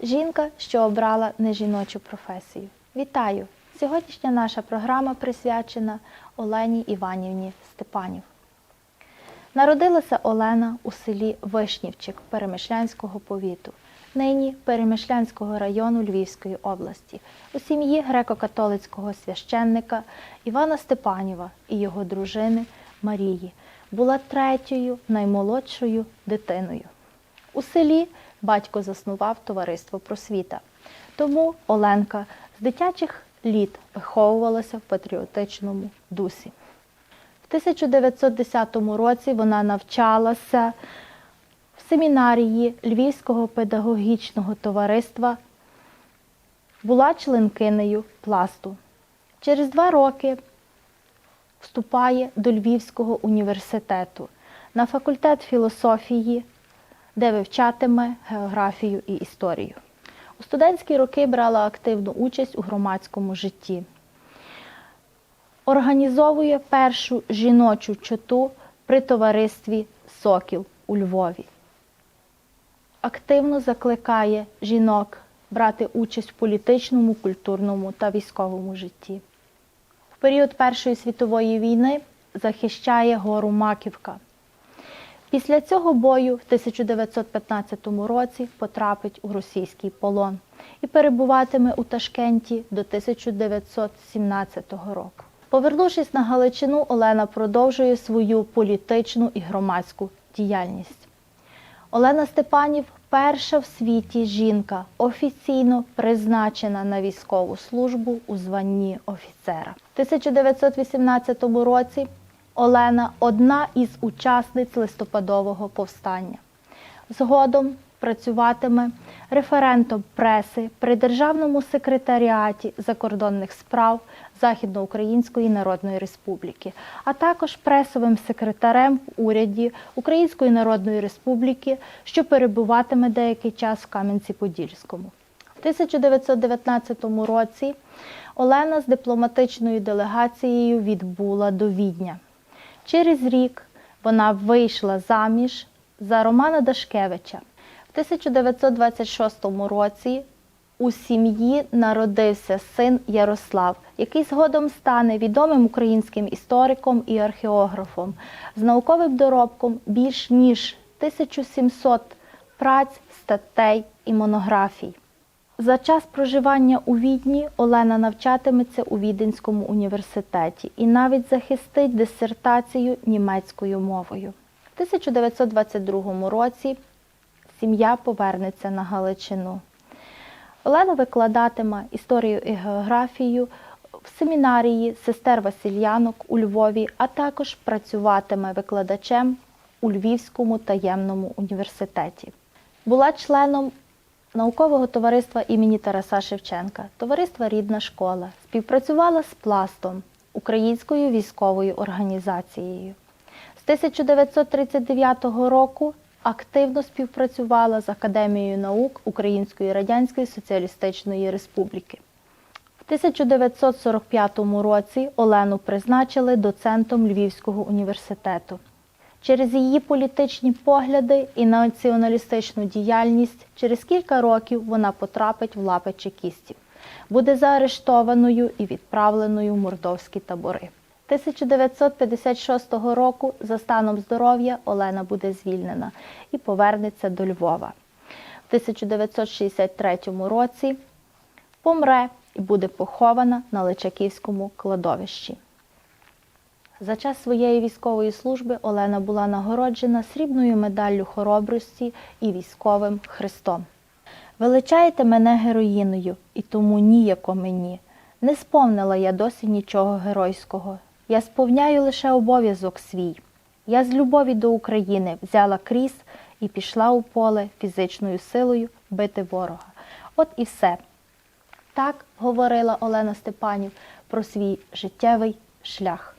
Жінка, що обрала нежіночу професію. Вітаю! Сьогоднішня наша програма присвячена Олені Іванівні Степанів. Народилася Олена у селі Вишнівчик Перемишлянського повіту нині Перемишлянського району Львівської області, у сім'ї греко-католицького священника Івана Степанєва і його дружини Марії. Була третьою наймолодшою дитиною. У селі батько заснував товариство просвіта. Тому Оленка з дитячих літ виховувалася в патріотичному дусі. В 1910 році вона навчалася в семінарії Львівського педагогічного товариства, була членкинею пласту. Через два роки вступає до Львівського університету на факультет філософії, де вивчатиме географію і історію. У студентські роки брала активну участь у громадському житті. Організовує першу жіночу чоту при товаристві Сокіл у Львові. Активно закликає жінок брати участь в політичному, культурному та військовому житті. В період Першої світової війни захищає гору Маківка. Після цього бою в 1915 році потрапить у російський полон і перебуватиме у Ташкенті до 1917 року. Повернувшись на Галичину, Олена продовжує свою політичну і громадську діяльність. Олена Степанів перша в світі жінка, офіційно призначена на військову службу у званні офіцера. В 1918 році Олена одна із учасниць листопадового повстання. Згодом працюватиме референтом преси при Державному секретаріаті закордонних справ Західноукраїнської Народної Республіки, а також пресовим секретарем в уряді Української Народної Республіки, що перебуватиме деякий час в Кам'янці-Подільському. В 1919 році Олена з дипломатичною делегацією відбула до Відня. Через рік вона вийшла заміж за Романа Дашкевича. В 1926 році у сім'ї народився син Ярослав, який згодом стане відомим українським істориком і археографом з науковим доробком більш ніж 1700 праць, статей і монографій. За час проживання у Відні Олена навчатиметься у Віденському університеті і навіть захистить дисертацію німецькою мовою. В 1922 році сім'я повернеться на Галичину. Олена викладатиме історію і географію в семінарії сестер Васильянок у Львові, а також працюватиме викладачем у Львівському таємному університеті. Була членом наукового товариства імені Тараса Шевченка, товариства Рідна школа, співпрацювала з пластом Українською військовою організацією. З 1939 року активно співпрацювала з Академією наук Української Радянської Соціалістичної Республіки. В 1945 році Олену призначили доцентом Львівського університету. Через її політичні погляди і націоналістичну діяльність через кілька років вона потрапить в лапи чекістів, буде заарештованою і відправленою в мордовські табори. 1956 року за станом здоров'я Олена буде звільнена і повернеться до Львова. В 1963 році помре і буде похована на Личаківському кладовищі. За час своєї військової служби Олена була нагороджена срібною медаллю хоробрості і військовим хрестом. Величаєте мене героїною, і тому ніяко мені. Не сповнила я досі нічого геройського. Я сповняю лише обов'язок свій. Я з любові до України взяла кріс і пішла у поле фізичною силою бити ворога. От і все. Так говорила Олена Степанів про свій життєвий шлях.